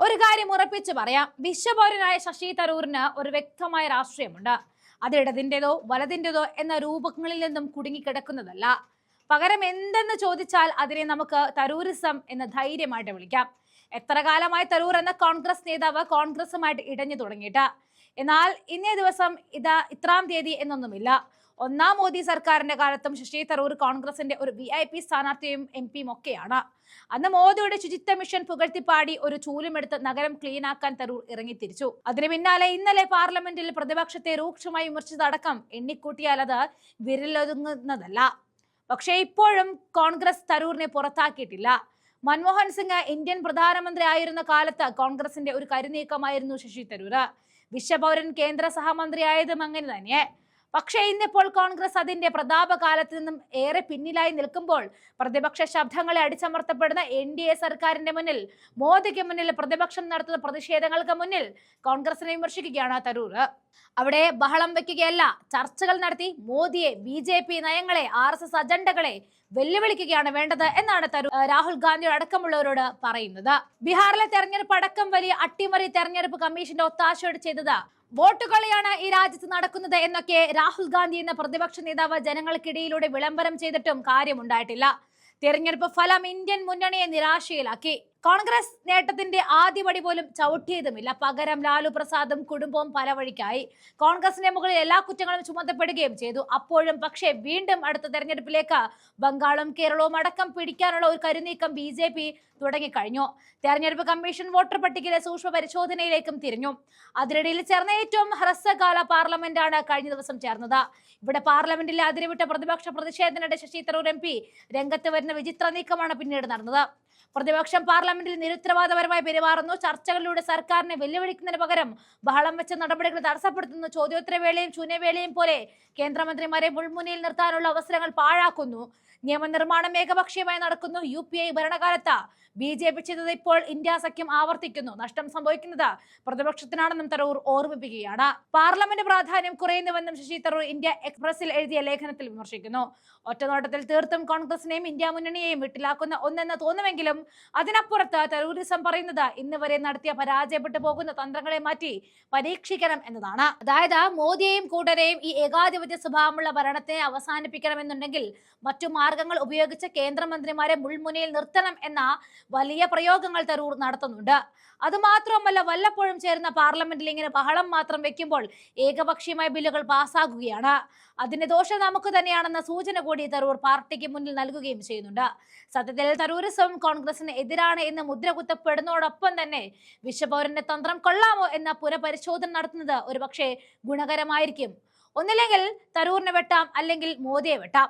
ഒരു കാര്യം ഉറപ്പിച്ചു പറയാം. വിശ്വപൗരനായ ശശി തരൂരിന് ഒരു വ്യക്തമായ രാഷ്ട്രീയമുണ്ട്. അത് ഇടതിന്റെതോ വലതിന്റെതോ എന്ന രൂപങ്ങളിൽ നിന്നും കുടുങ്ങിക്കിടക്കുന്നതല്ല. പകരം എന്തെന്ന് ചോദിച്ചാൽ അതിനെ നമുക്ക് തരൂരിസം എന്ന് ധൈര്യമായിട്ട് വിളിക്കാം. എത്ര കാലമായി തരൂർ എന്ന കോൺഗ്രസ് നേതാവ് കോൺഗ്രസുമായിട്ട് ഇടഞ്ഞു തുടങ്ങിയിട്ട്. എന്നാൽ ഇന്നേ ദിവസം ഇതാ ഇത്രാം തീയതി എന്നൊന്നുമില്ല. ഒന്നാം മോദി സർക്കാരിന്റെ കാലത്തും ശശി തരൂർ കോൺഗ്രസിന്റെ ഒരു വി ഐ പി സ്ഥാനാർത്ഥിയും എം പിയും ഒക്കെയാണ്. അന്ന് മോദിയുടെ ശുചിത്വ മിഷൻ പുകഴ്ത്തിപ്പാടി ഒരു ചൂലുമെടുത്ത് നഗരം ക്ലീൻ ആക്കാൻ തരൂർ ഇറങ്ങിത്തിരിച്ചു. അതിനു പിന്നാലെ ഇന്നലെ പാർലമെന്റിൽ പ്രതിപക്ഷത്തെ രൂക്ഷമായി വിമർശിച്ചതടക്കം എണ്ണിക്കൂട്ടിയാൽ അത് വിരലൊതുങ്ങുന്നതല്ല. പക്ഷേ ഇപ്പോഴും കോൺഗ്രസ് തരൂറിനെ പുറത്താക്കിയിട്ടില്ല. മൻമോഹൻ സിംഗ് ഇന്ത്യൻ പ്രധാനമന്ത്രി ആയിരുന്ന കാലത്ത് കോൺഗ്രസിന്റെ ഒരു കരുനീക്കമായിരുന്നു ശശി തരൂർ വിശ്വപൗരൻ കേന്ദ്ര സഹമന്ത്രിയായതും അങ്ങനെ തന്നെ പക്ഷേ ഇന്നിപ്പോൾ കോൺഗ്രസ് അതിന്റെ പ്രതാപകാലത്ത് നിന്നും ഏറെ പിന്നിലായി നിൽക്കുമ്പോൾ പ്രതിപക്ഷ ശബ്ദങ്ങളെ അടിച്ചമർത്തപ്പെടുന്ന എൻ ഡി എ സർക്കാരിന്റെ മുന്നിൽ മോദിക്ക് മുന്നിൽ പ്രതിപക്ഷം നടത്തുന്ന പ്രതിഷേധങ്ങൾക്ക് മുന്നിൽ കോൺഗ്രസിനെ വിമർശിക്കുകയാണ് തരൂർ. അവിടെ ബഹളം വെക്കുകയല്ല ചർച്ചകൾ നടത്തി മോദിയെ ബി ജെ പി നയങ്ങളെ ആർ എസ് എസ് അജണ്ടകളെ വെല്ലുവിളിക്കുകയാണ് വേണ്ടത് എന്നാണ് തരൂർ രാഹുൽ ഗാന്ധിയോട് അടക്കമുള്ളവരോട് പറയുന്നത്. ബീഹാറിലെ തെരഞ്ഞെടുപ്പ് അടക്കം വലിയ അട്ടിമറി തെരഞ്ഞെടുപ്പ് കമ്മീഷന്റെ ഒത്താശയോട് ചെയ്തത് വോട്ടുകളിയാണ് ഈ രാജ്യത്ത് നടക്കുന്നത് എന്നൊക്കെ രാഹുൽ ഗാന്ധി എന്ന പ്രതിപക്ഷ നേതാവ് ജനങ്ങൾക്കിടയിലൂടെ വിളംബരം ചെയ്തിട്ടും കാര്യമുണ്ടായിട്ടില്ല. തെരഞ്ഞെടുപ്പ് ഫലം ഇന്ത്യൻ മുന്നണിയെ നിരാശയിലാക്കി. കോൺഗ്രസ് നേട്ടത്തിന്റെ ആദ്യപടി പോലും ചവിട്ടിയതുമില്ല. പകരം ലാലു പ്രസാദും കുടുംബവും പല വഴിക്കായി കോൺഗ്രസിന്റെ മുകളിൽ എല്ലാ കുറ്റങ്ങളും ചുമത്തപ്പെടുകയും ചെയ്തു. അപ്പോഴും പക്ഷേ വീണ്ടും അടുത്ത തെരഞ്ഞെടുപ്പിലേക്ക് ബംഗാളും കേരളവും അടക്കം പിടിക്കാനുള്ള ഒരു കരുനീക്കം ബി ജെ പി തുടങ്ങിക്കഴിഞ്ഞു. തെരഞ്ഞെടുപ്പ് കമ്മീഷൻ വോട്ടർ പട്ടികയിലെ സൂക്ഷ്മ പരിശോധനയിലേക്കും തിരിഞ്ഞു. അതിനിടയിൽ ചേർന്ന ഏറ്റവും ഹ്രസ്വകാല പാർലമെന്റാണ് കഴിഞ്ഞ ദിവസം ചേർന്നത്. ഇവിടെ പാർലമെന്റിലെ അതിരവിട്ട പ്രതിപക്ഷ പ്രതിഷേധത്തിനിടെ ശശി തരൂർ എം പി രംഗത്ത് വരുന്ന വിചിത്ര നീക്കമാണ് പിന്നീട് നടന്നത്. പ്രതിപക്ഷം പാർലമെന്റിൽ നിരുത്തരവാദപരമായി പെരുമാറുന്നു. ചർച്ചകളിലൂടെ സർക്കാരിനെ വെല്ലുവിളിക്കുന്നതിന് പകരം ബഹളം വെച്ച നടപടികൾ തടസ്സപ്പെടുത്തുന്നു. ചോദ്യോത്തരവേളയും ശൂന്യവേളയും പോലെ കേന്ദ്രമന്ത്രിമാരെ മുൾമുനയിൽ നിർത്താനുള്ള അവസരങ്ങൾ പാഴാക്കുന്നു. നിയമനിർമ്മാണം ഏകപക്ഷീയമായി നടക്കുന്നു. യു പി ഐ ഭരണകാലത്ത് ബി ജെ പി ചെയ്തത് ഇപ്പോൾ ഇന്ത്യ സഖ്യം ആവർത്തിക്കുന്നു. നഷ്ടം സംഭവിക്കുന്നത് പ്രതിപക്ഷത്തിനാണെന്നും തരൂർ ഓർമ്മിപ്പിക്കുകയാണ്. പാർലമെന്റ് പ്രാധാന്യം കുറയുന്നുവെന്നും ശശി തരൂർ ഇന്ത്യ എക്സ്പ്രസിൽ എഴുതിയ ലേഖനത്തിൽ വിമർശിക്കുന്നു. ഒറ്റനോട്ടത്തിൽ തീർത്തും കോൺഗ്രസിനെയും ഇന്ത്യ മുന്നണിയെയും വിട്ടിലാക്കുന്ന ഒന്നെന്ന് തോന്നുമെങ്കിലും അതിനപ്പുറത്ത് ടെറോറിസം പറയുന്നത് ഇന്ന് വരെ നടത്തിയ പരാജയപ്പെട്ടു പോകുന്ന തന്ത്രങ്ങളെ മാറ്റി പരീക്ഷിക്കണം എന്നതാണ്. അതായത് മോദിയെയും കൂട്ടരെയും ഈ ഏകാധിപത്യ സ്വഭാവമുള്ള ഭരണത്തെ അവസാനിപ്പിക്കണമെന്നുണ്ടെങ്കിൽ മറ്റു മാർഗങ്ങൾ ഉപയോഗിച്ച് കേന്ദ്രമന്ത്രിമാരെ മുൾമുനയിൽ നിർത്തണം എന്ന വലിയ പ്രയോഗങ്ങൾ തരൂർ നടത്തുന്നുണ്ട്. അതുമാത്രമല്ല വല്ലപ്പോഴും ചേരുന്ന പാർലമെന്റിൽ ഇങ്ങനെ ബഹളം മാത്രം വെക്കുമ്പോൾ ഏകപക്ഷീയമായ ബില്ലുകൾ പാസ്സാകുകയാണ് അതിന്റെ ദോഷം നമുക്ക് തന്നെയാണെന്ന സൂചന കൂടി തരൂർ പാർട്ടിക്ക് മുന്നിൽ നൽകുകയും ചെയ്യുന്നുണ്ട്. സത്യത്തിൽ തരൂരിസം കോൺഗ്രസിന് എതിരാണ് എന്ന് മുദ്ര കുത്തപ്പെടുന്നതോടൊപ്പം തന്നെ വിശ്വപൗരന്റെ തന്ത്രം കൊള്ളാമോ എന്ന പുനഃപരിശോധന നടത്തുന്നത് ഒരുപക്ഷെ ഗുണകരമായിരിക്കും. ഒന്നില്ലെങ്കിൽ തരൂറിനെ വെട്ടാം അല്ലെങ്കിൽ മോദിയെ വെട്ടാം.